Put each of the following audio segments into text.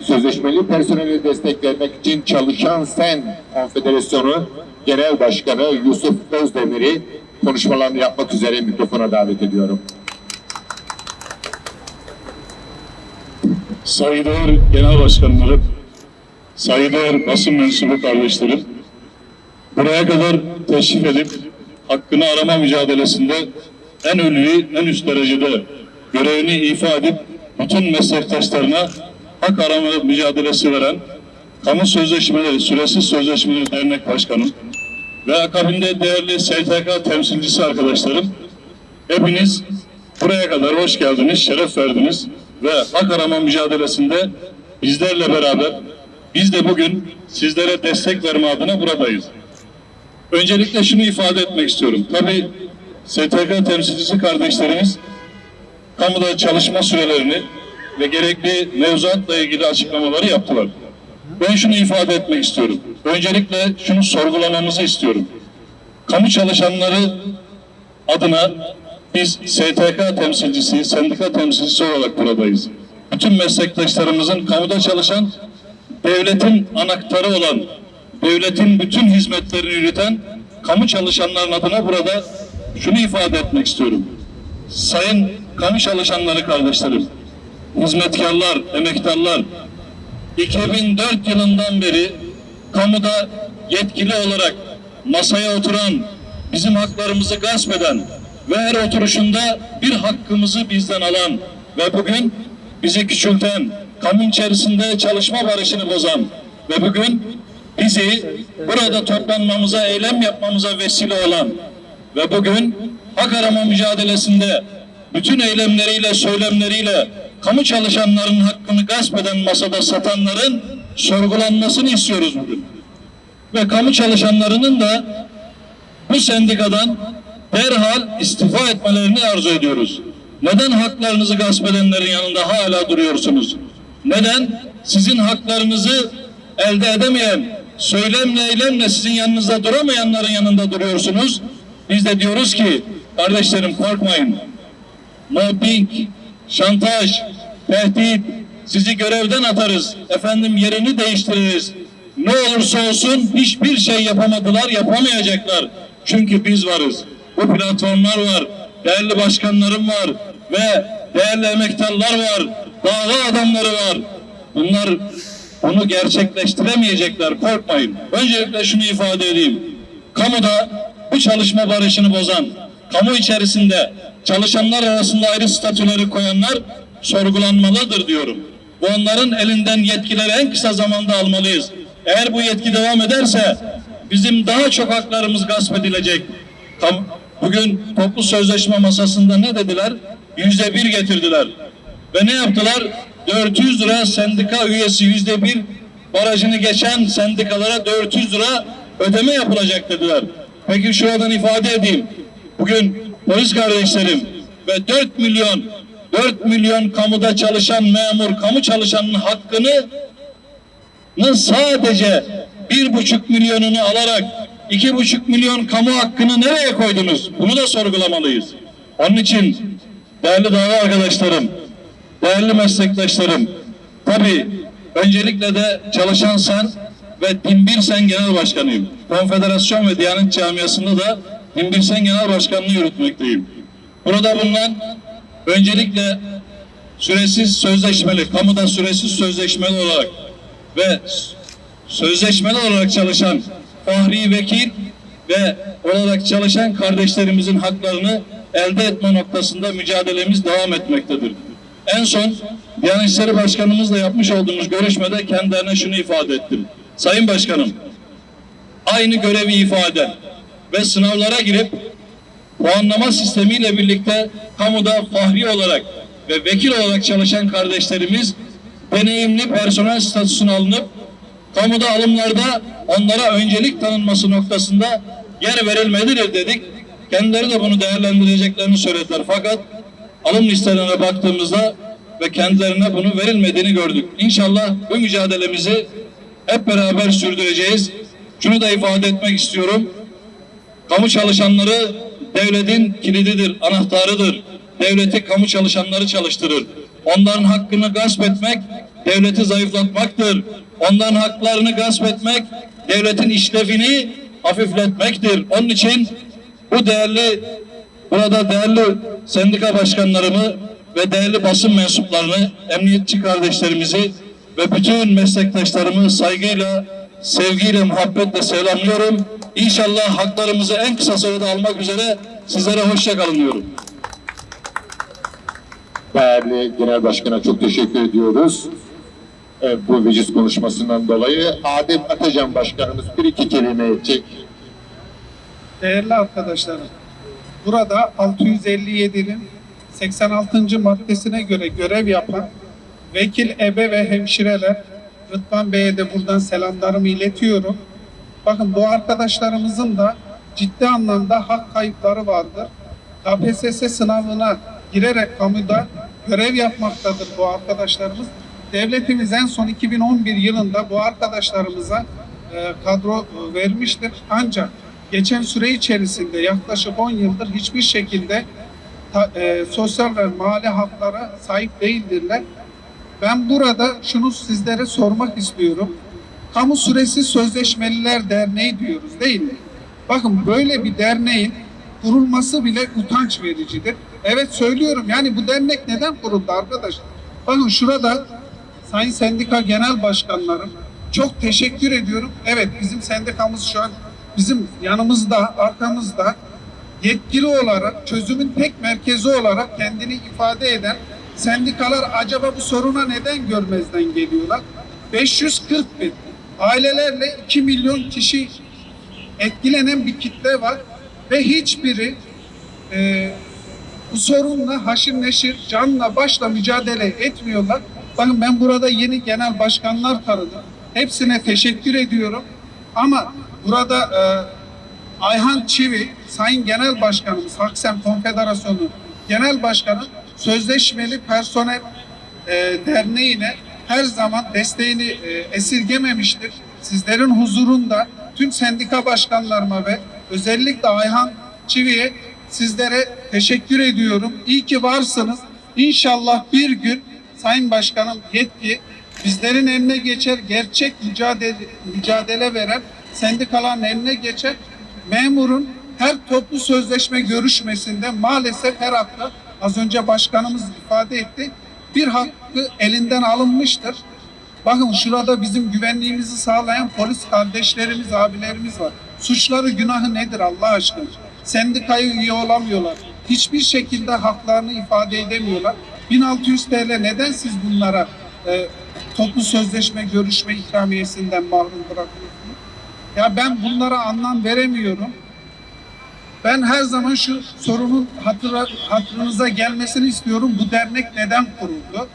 Sözleşmeli personeli destek vermek için Çalışan Sen Konfederasyonu Genel Başkanı Yusuf Özdemir'i konuşmalarını yapmak üzere mikrofona davet ediyorum. Saygıdeğer Genel Başkanlarım, saygıdeğer basın mensubu kardeşlerim, buraya kadar teşrif edip hakkını arama mücadelesinde en ulvi, en üst derecede görevini ifa edip bütün meslektaşlarına hak arama mücadelesi veren Kamu Sözleşmeleri, Süresiz Sözleşmeleri Dernek Başkanım ve akabinde değerli STK temsilcisi arkadaşlarım, hepiniz buraya kadar hoş geldiniz, şeref verdiniz ve hak arama mücadelesinde bizlerle beraber biz de bugün sizlere destek verme adına buradayız. Öncelikle şunu ifade etmek istiyorum. Tabii STK temsilcisi kardeşlerimiz kamuda çalışma sürelerini ve gerekli mevzuatla ilgili açıklamaları yaptılar. Ben şunu ifade etmek istiyorum. Öncelikle şunu sorgulamamızı istiyorum. Kamu çalışanları adına biz STK temsilcisi, sendika temsilcisi olarak buradayız. Bütün meslektaşlarımızın kamuda çalışan, devletin anahtarı olan, devletin bütün hizmetlerini yürüten kamu çalışanların adına burada şunu ifade etmek istiyorum. Sayın kamu çalışanları kardeşlerim, hizmetkarlar, emektarlar, 2004 yılından beri kamuda yetkili olarak masaya oturan, bizim haklarımızı gasp eden ve her oturuşunda bir hakkımızı bizden alan ve bugün bizi küçülten, kamu içerisinde çalışma barışını bozan ve bugün bizi burada toplanmamıza, eylem yapmamıza vesile olan ve bugün hak arama mücadelesinde bütün eylemleriyle, söylemleriyle kamu çalışanlarının hakkını gasp eden masada satanların sorgulanmasını istiyoruz bugün. Ve kamu çalışanlarının da bu sendikadan derhal istifa etmelerini arzu ediyoruz. Neden haklarınızı gasp edenlerin yanında hala duruyorsunuz? Neden sizin haklarınızı elde edemeyen, söylemle eylemle sizin yanınızda duramayanların yanında duruyorsunuz? Biz de diyoruz ki kardeşlerim korkmayın. Mobbing, şantaj, tehdit, sizi görevden atarız, efendim yerini değiştiririz. Ne olursa olsun hiçbir şey yapamadılar, yapamayacaklar. Çünkü biz varız. Bu platformlar var, değerli başkanlarım var ve değerli emektarlar var, dava adamları var. Bunlar bunu gerçekleştiremeyecekler, korkmayın. Öncelikle şunu ifade edeyim. Kamuda bu çalışma barışını bozan, kamu içerisinde çalışanlar arasında ayrı statüleri koyanlar sorgulanmalıdır diyorum. Bu onların elinden yetkileri en kısa zamanda almalıyız. Eğer bu yetki devam ederse bizim daha çok haklarımız gasp edilecek. Bugün toplu sözleşme masasında ne dediler? Yüzde bir getirdiler. Ve ne yaptılar? 400 lira sendika üyesi yüzde bir barajını geçen sendikalara 400 lira ödeme yapılacak dediler. Peki şuradan ifade edeyim. Bugün polis kardeşlerim ve 4 milyon 4 milyon kamuda çalışan memur, kamu çalışanının hakkını sadece bir buçuk milyonunu alarak iki buçuk milyon kamu hakkını nereye koydunuz? Bunu da sorgulamalıyız. Onun için değerli dava arkadaşlarım, değerli meslektaşlarım, tabii öncelikle de çalışan sen ve Dinbir Sen Genel Başkanıyım. Konfederasyon ve Diyanet Camiası'nda da Dinbir Sen Genel Başkanlığı yürütmekteyim. Burada bulunan öncelikle süresiz sözleşmeli, kamuda süresiz sözleşmeli olarak ve sözleşmeli olarak çalışan fahri vekil ve olarak çalışan kardeşlerimizin haklarını elde etme noktasında mücadelemiz devam etmektedir. En son Diyanet İşleri Başkanımızla yapmış olduğumuz görüşmede kendilerine şunu ifade ettim. Sayın Başkanım, aynı görevi ifade ve sınavlara girip puanlama sistemiyle birlikte kamuda fahri olarak ve vekil olarak çalışan kardeşlerimiz deneyimli personel statüsüne alınıp kamuda alımlarda onlara öncelik tanınması noktasında yer verilmelidir dedik. Kendileri de bunu değerlendireceklerini söylediler. Fakat alım listelerine baktığımızda ve kendilerine bunu verilmediğini gördük. İnşallah bu mücadelemizi hep beraber sürdüreceğiz. Şunu da ifade etmek istiyorum. Kamu çalışanları devletin kilididir, anahtarıdır. Devleti kamu çalışanları çalıştırır. Onların hakkını gasp etmek devleti zayıflatmaktır. Ondan haklarını gasp etmek, devletin işlevini hafifletmektir. Onun için bu değerli, burada değerli sendika başkanlarımı ve değerli basın mensuplarını, emniyetçi kardeşlerimizi ve bütün meslektaşlarımı saygıyla, sevgiyle, muhabbetle selamlıyorum. İnşallah haklarımızı en kısa sürede almak üzere sizlere hoşça kalın diyorum. Değerli Genel Başkan'a çok teşekkür ediyoruz. E, bu veciz konuşmasından dolayı Adem Atacan Başkanımız bir iki kelime edecek. Değerli arkadaşlarım, burada 657'nin 86. maddesine göre görev yapan vekil ebe ve hemşireler Rıdvan Bey'e de buradan selamlarımı iletiyorum. Bakın bu arkadaşlarımızın da ciddi anlamda hak kayıpları vardır. KPSS sınavına girerek kamuda görev yapmaktadır bu arkadaşlarımız. Devletimiz en son 2011 yılında bu arkadaşlarımıza e, kadro e, vermiştir. Ancak geçen süre içerisinde yaklaşık 10 yıldır hiçbir şekilde e, sosyal ve mali haklara sahip değildirler. Ben burada şunu sizlere sormak istiyorum. Kamu Süresi Sözleşmeliler Derneği diyoruz değil mi? Bakın böyle bir derneğin kurulması bile utanç vericidir. Evet söylüyorum yani bu dernek neden kuruldu arkadaşlar? Bakın şurada Sayın Sendika Genel Başkanlarım çok teşekkür ediyorum. Evet bizim sendikamız şu an bizim yanımızda, arkamızda yetkili olarak, çözümün tek merkezi olarak kendini ifade eden sendikalar acaba bu soruna neden görmezden geliyorlar? 540 bin ailelerle 2 milyon kişi etkilenen bir kitle var ve hiçbiri e, bu sorunla haşir neşir, canla başla mücadele etmiyorlar. Bakın ben burada yeni genel başkanlar tanıdım. Hepsine teşekkür ediyorum. Ama burada e, Ayhan Çivi, Sayın Genel Başkanımız, Haksem Konfederasyonu Genel Başkanı Sözleşmeli Personel e, Derneği'ne her zaman desteğini e, esirgememiştir. Sizlerin huzurunda tüm sendika başkanlarıma ve özellikle Ayhan Çivi'ye sizlere teşekkür ediyorum. İyi ki varsınız. İnşallah bir gün Sayın Başkanım yetki bizlerin eline geçer, gerçek mücadele, mücadele veren sendikaların eline geçer. Memurun her toplu sözleşme görüşmesinde maalesef her hafta az önce başkanımız ifade etti bir hakkı elinden alınmıştır. Bakın şurada bizim güvenliğimizi sağlayan polis kardeşlerimiz, abilerimiz var. Suçları, günahı nedir Allah aşkına? Sendikaya üye olamıyorlar. Hiçbir şekilde haklarını ifade edemiyorlar. 1600 TL neden siz bunlara e, toplu sözleşme görüşme ikramiyesinden mahrum bırakıyorsunuz? Ya ben bunlara anlam veremiyorum. Ben her zaman şu sorunun hatıra, hatırınıza gelmesini istiyorum. Bu dernek neden kuruldu?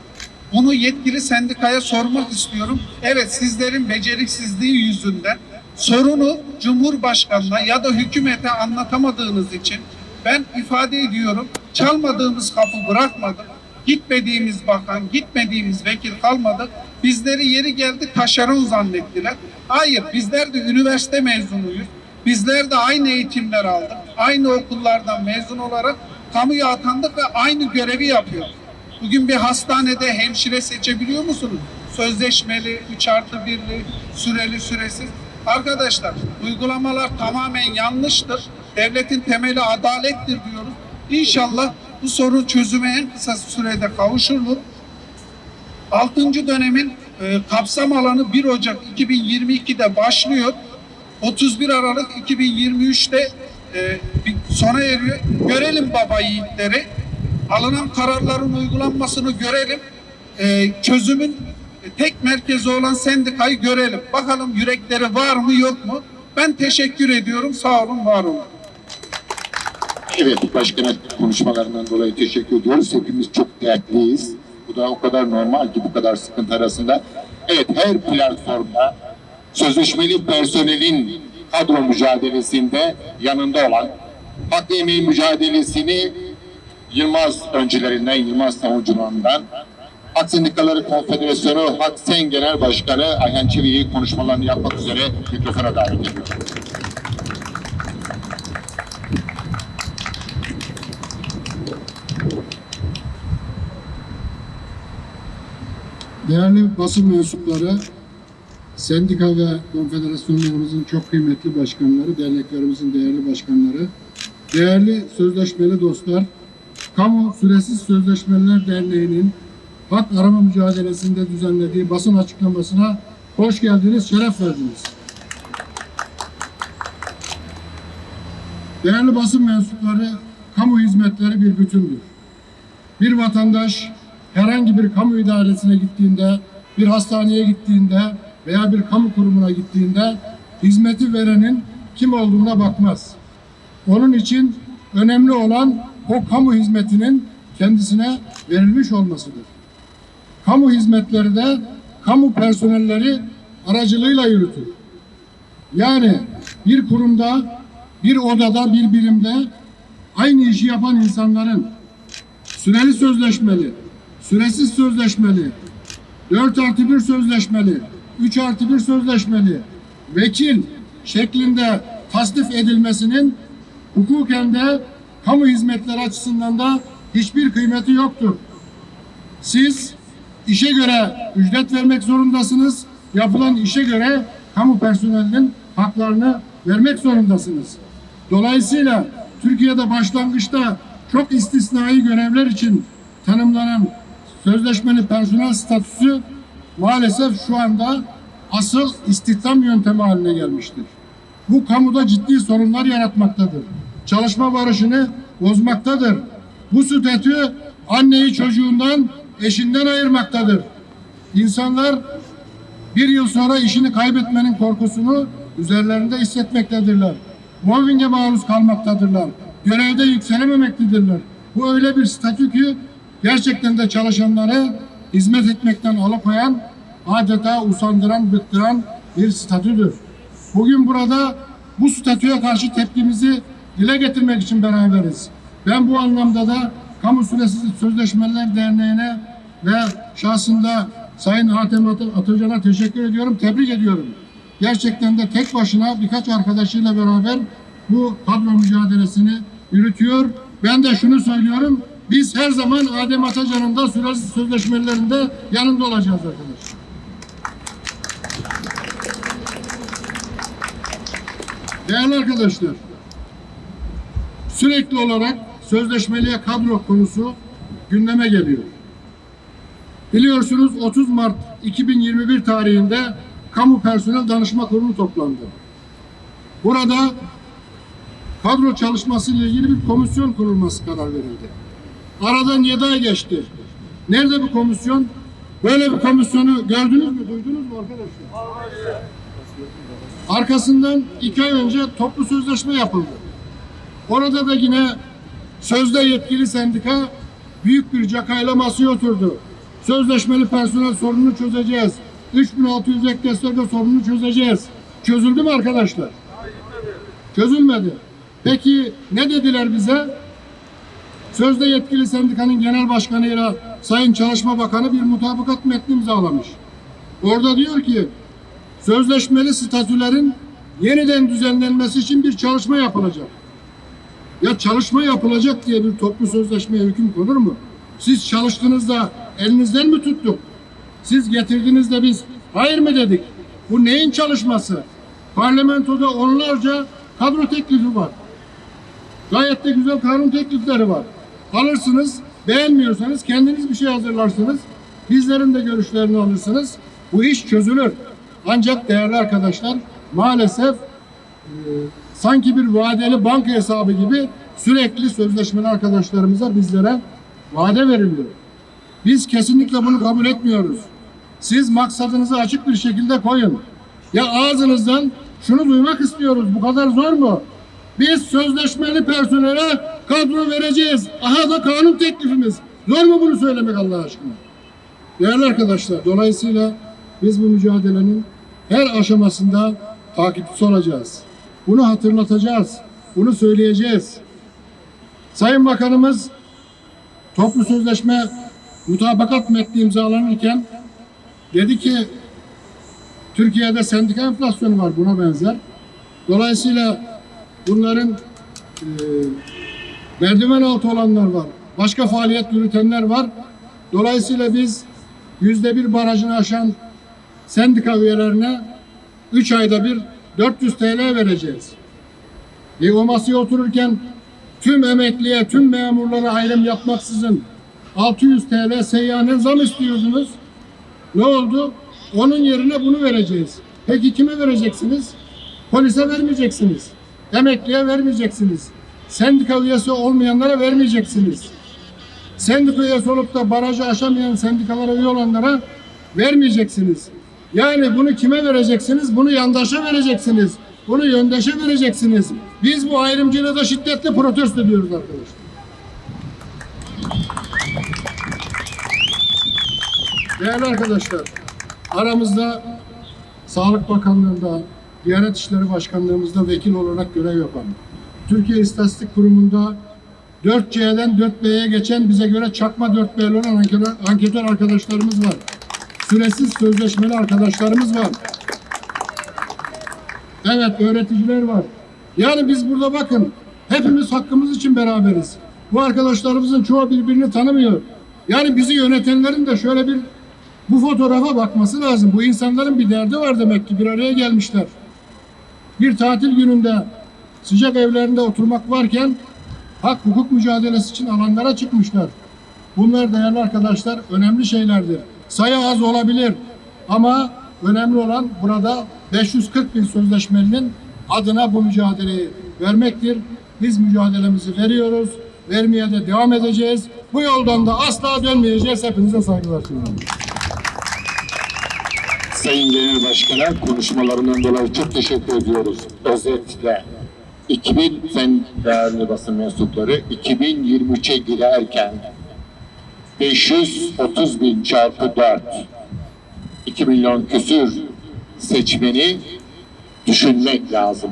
Bunu yetkili sendikaya sormak istiyorum. Evet sizlerin beceriksizliği yüzünden sorunu Cumhurbaşkanı'na ya da hükümete anlatamadığınız için ben ifade ediyorum. Çalmadığımız kapı bırakmadık. Gitmediğimiz bakan, gitmediğimiz vekil kalmadı. Bizleri yeri geldi taşeron zannettiler. Hayır bizler de üniversite mezunuyuz. Bizler de aynı eğitimler aldık. Aynı okullardan mezun olarak kamuya atandık ve aynı görevi yapıyoruz. Bugün bir hastanede hemşire seçebiliyor musunuz? Sözleşmeli, 3 artı 1'li, süreli, süresiz. Arkadaşlar uygulamalar tamamen yanlıştır. Devletin temeli adalettir diyoruz. İnşallah bu sorun çözüme en kısa sürede kavuşulur. 6. dönemin e, kapsam alanı 1 Ocak 2022'de başlıyor. 31 Aralık 2023'te e, bir sona eriyor. Görelim baba yiğitleri. Alınan kararların uygulanmasını görelim. E, çözümün tek merkezi olan sendikayı görelim. Bakalım yürekleri var mı yok mu? Ben teşekkür ediyorum. Sağ olun, var olun. Evet, başkana konuşmalarından dolayı teşekkür ediyoruz. Hepimiz çok dertliyiz. Bu da o kadar normal ki bu kadar sıkıntı arasında. Evet, her platformda sözleşmeli personelin kadro mücadelesinde yanında olan, hak emeği mücadelesini Yılmaz öncülerinden, Yılmaz savunucularından, Hak Sendikaları Konfederasyonu Hak Sen Genel Başkanı Ayhan Çevik'i konuşmalarını yapmak üzere mikrofona davet ediyorum. Değerli basın mensupları, sendika ve konfederasyonlarımızın çok kıymetli başkanları, derneklerimizin değerli başkanları, değerli sözleşmeli dostlar, Kamu Süresiz Sözleşmeler Derneği'nin hak arama mücadelesinde düzenlediği basın açıklamasına hoş geldiniz, şeref verdiniz. Değerli basın mensupları, kamu hizmetleri bir bütündür. Bir vatandaş herhangi bir kamu idaresine gittiğinde, bir hastaneye gittiğinde veya bir kamu kurumuna gittiğinde hizmeti verenin kim olduğuna bakmaz. Onun için önemli olan o kamu hizmetinin kendisine verilmiş olmasıdır. Kamu hizmetleri de kamu personelleri aracılığıyla yürütür. Yani bir kurumda, bir odada, bir birimde aynı işi yapan insanların süreli sözleşmeli, süresiz sözleşmeli, 4 artı 1 sözleşmeli, 3 artı 1 sözleşmeli, vekil şeklinde tasnif edilmesinin hukuken de kamu hizmetleri açısından da hiçbir kıymeti yoktur. Siz işe göre ücret vermek zorundasınız. Yapılan işe göre kamu personelinin haklarını vermek zorundasınız. Dolayısıyla Türkiye'de başlangıçta çok istisnai görevler için tanımlanan sözleşmeli personel statüsü maalesef şu anda asıl istihdam yöntemi haline gelmiştir. Bu kamuda ciddi sorunlar yaratmaktadır. Çalışma barışını bozmaktadır. Bu statü anneyi çocuğundan, eşinden ayırmaktadır. İnsanlar bir yıl sonra işini kaybetmenin korkusunu üzerlerinde hissetmektedirler. Mobbinge maruz kalmaktadırlar. Görevde yükselememektedirler. Bu öyle bir statü ki gerçekten de çalışanları hizmet etmekten alıkoyan, adeta usandıran, bıktıran bir statüdür. Bugün burada bu statüye karşı tepkimizi dile getirmek için beraberiz. Ben bu anlamda da Kamu Süresiz Sözleşmeler Derneği'ne ve şahsında Sayın Hatem At- Atacan'a teşekkür ediyorum, tebrik ediyorum. Gerçekten de tek başına birkaç arkadaşıyla beraber bu kadro mücadelesini yürütüyor. Ben de şunu söylüyorum, biz her zaman Adem Atacan'ın da süresiz sözleşmelerinde yanında olacağız arkadaşlar. Değerli arkadaşlar, sürekli olarak sözleşmeliye kadro konusu gündeme geliyor. Biliyorsunuz 30 Mart 2021 tarihinde Kamu Personel Danışma Kurulu toplandı. Burada kadro çalışması ile ilgili bir komisyon kurulması karar verildi. Aradan 7 ay geçti. Nerede bu komisyon? Böyle bir komisyonu gördünüz mü, duydunuz mu arkadaşlar? Arkasından iki ay önce toplu sözleşme yapıldı. Orada da yine sözde yetkili sendika büyük bir cakayla masaya oturdu. Sözleşmeli personel sorununu çözeceğiz. 3600 ek destekle sorununu çözeceğiz. Çözüldü mü arkadaşlar? Çözülmedi. Peki ne dediler bize? Sözde yetkili sendikanın genel başkanıyla Sayın Çalışma Bakanı bir mutabakat metni imzalamış. Orada diyor ki sözleşmeli statülerin yeniden düzenlenmesi için bir çalışma yapılacak. Ya çalışma yapılacak diye bir toplu sözleşmeye hüküm konur mu? Siz çalıştığınızda elinizden mi tuttuk? Siz getirdiğinizde biz hayır mı dedik? Bu neyin çalışması? Parlamentoda onlarca kadro teklifi var. Gayet de güzel kanun teklifleri var. Alırsınız, beğenmiyorsanız kendiniz bir şey hazırlarsınız. Bizlerin de görüşlerini alırsınız. Bu iş çözülür. Ancak değerli arkadaşlar maalesef e, sanki bir vadeli banka hesabı gibi sürekli sözleşmeli arkadaşlarımıza bizlere vade veriliyor. Biz kesinlikle bunu kabul etmiyoruz. Siz maksadınızı açık bir şekilde koyun. Ya ağzınızdan şunu duymak istiyoruz. Bu kadar zor mu? Biz sözleşmeli personele kadro vereceğiz. Aha da kanun teklifimiz. Zor mu bunu söylemek Allah aşkına? Değerli arkadaşlar, dolayısıyla biz bu mücadelenin her aşamasında takipçisi olacağız. Bunu hatırlatacağız. Bunu söyleyeceğiz. Sayın Bakanımız toplu sözleşme mutabakat metni imzalanırken dedi ki Türkiye'de sendika enflasyonu var buna benzer. Dolayısıyla bunların e, merdiven altı olanlar var. Başka faaliyet yürütenler var. Dolayısıyla biz yüzde bir barajını aşan sendika üyelerine 3 ayda bir 400 TL vereceğiz. E o masaya otururken tüm emekliye, tüm memurlara ayrım yapmaksızın 600 TL seyyanen zam istiyordunuz. Ne oldu? Onun yerine bunu vereceğiz. Peki kime vereceksiniz? Polise vermeyeceksiniz. Emekliye vermeyeceksiniz. Sendika üyesi olmayanlara vermeyeceksiniz. Sendika üyesi olup da barajı aşamayan sendikalara üye olanlara vermeyeceksiniz. Yani bunu kime vereceksiniz? Bunu yandaşa vereceksiniz. Bunu yöndaşa vereceksiniz. Biz bu ayrımcılığı da şiddetle protesto ediyoruz arkadaşlar. Değerli arkadaşlar, aramızda Sağlık Bakanlığı'nda, Diyanet İşleri Başkanlığımızda vekil olarak görev yapan, Türkiye İstatistik Kurumu'nda 4C'den 4B'ye geçen bize göre çakma 4B'li olan anketör, arkadaşlarımız var. Süresiz sözleşmeli arkadaşlarımız var. Evet, öğreticiler var. Yani biz burada bakın, hepimiz hakkımız için beraberiz. Bu arkadaşlarımızın çoğu birbirini tanımıyor. Yani bizi yönetenlerin de şöyle bir bu fotoğrafa bakması lazım. Bu insanların bir derdi var demek ki bir araya gelmişler. Bir tatil gününde sıcak evlerinde oturmak varken hak hukuk mücadelesi için alanlara çıkmışlar. Bunlar değerli arkadaşlar önemli şeylerdir. Sayı az olabilir ama önemli olan burada 540 bin sözleşmelinin adına bu mücadeleyi vermektir. Biz mücadelemizi veriyoruz, vermeye de devam edeceğiz. Bu yoldan da asla dönmeyeceğiz. Hepinize saygılar sunuyorum. Sayın Genel Başkan'a konuşmalarından dolayı çok teşekkür ediyoruz. Özetle 2000 fen değerli basın mensupları 2023'e girerken 530 bin çarpı 4 2 milyon küsür seçmeni düşünmek lazım.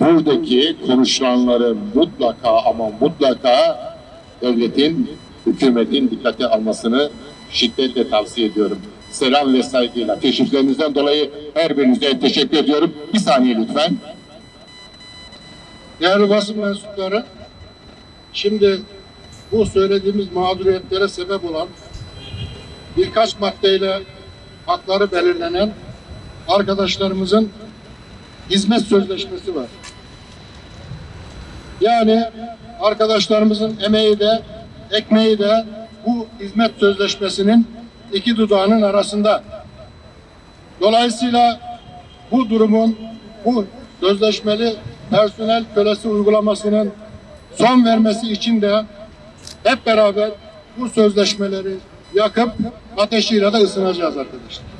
Buradaki konuşulanları mutlaka ama mutlaka devletin, hükümetin dikkate almasını şiddetle tavsiye ediyorum. Selam ve saygıyla. Teşriflerinizden dolayı her birinize teşekkür ediyorum. Bir saniye lütfen. Değerli basın mensupları, şimdi bu söylediğimiz mağduriyetlere sebep olan birkaç maddeyle hakları belirlenen arkadaşlarımızın hizmet sözleşmesi var. Yani arkadaşlarımızın emeği de ekmeği de bu hizmet sözleşmesinin iki dudağının arasında. Dolayısıyla bu durumun, bu sözleşmeli personel kölesi uygulamasının son vermesi için de hep beraber bu sözleşmeleri yakıp ateşiyle de ısınacağız arkadaşlar.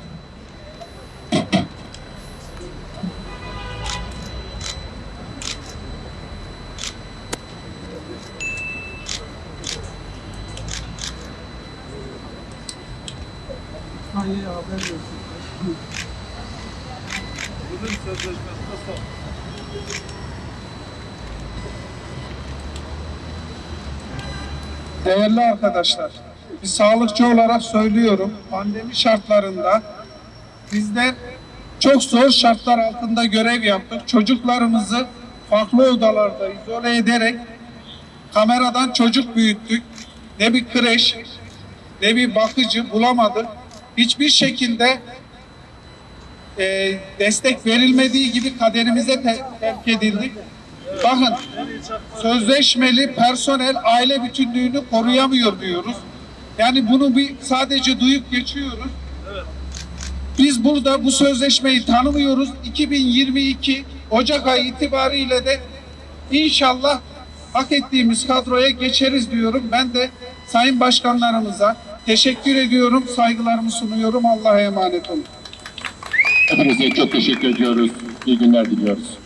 Değerli arkadaşlar, bir sağlıkçı olarak söylüyorum, pandemi şartlarında bizler çok zor şartlar altında görev yaptık. Çocuklarımızı farklı odalarda izole ederek kameradan çocuk büyüttük. Ne bir kreş, ne bir bakıcı bulamadık. Hiçbir şekilde e, destek verilmediği gibi kaderimize te- terk edildik. Bakın sözleşmeli personel aile bütünlüğünü koruyamıyor diyoruz. Yani bunu bir sadece duyup geçiyoruz. Biz burada bu sözleşmeyi tanımıyoruz. 2022 Ocak ayı itibariyle de inşallah hak ettiğimiz kadroya geçeriz diyorum. Ben de sayın başkanlarımıza teşekkür ediyorum, saygılarımı sunuyorum. Allah'a emanet olun. Hepinize çok teşekkür ediyoruz. İyi günler diliyoruz.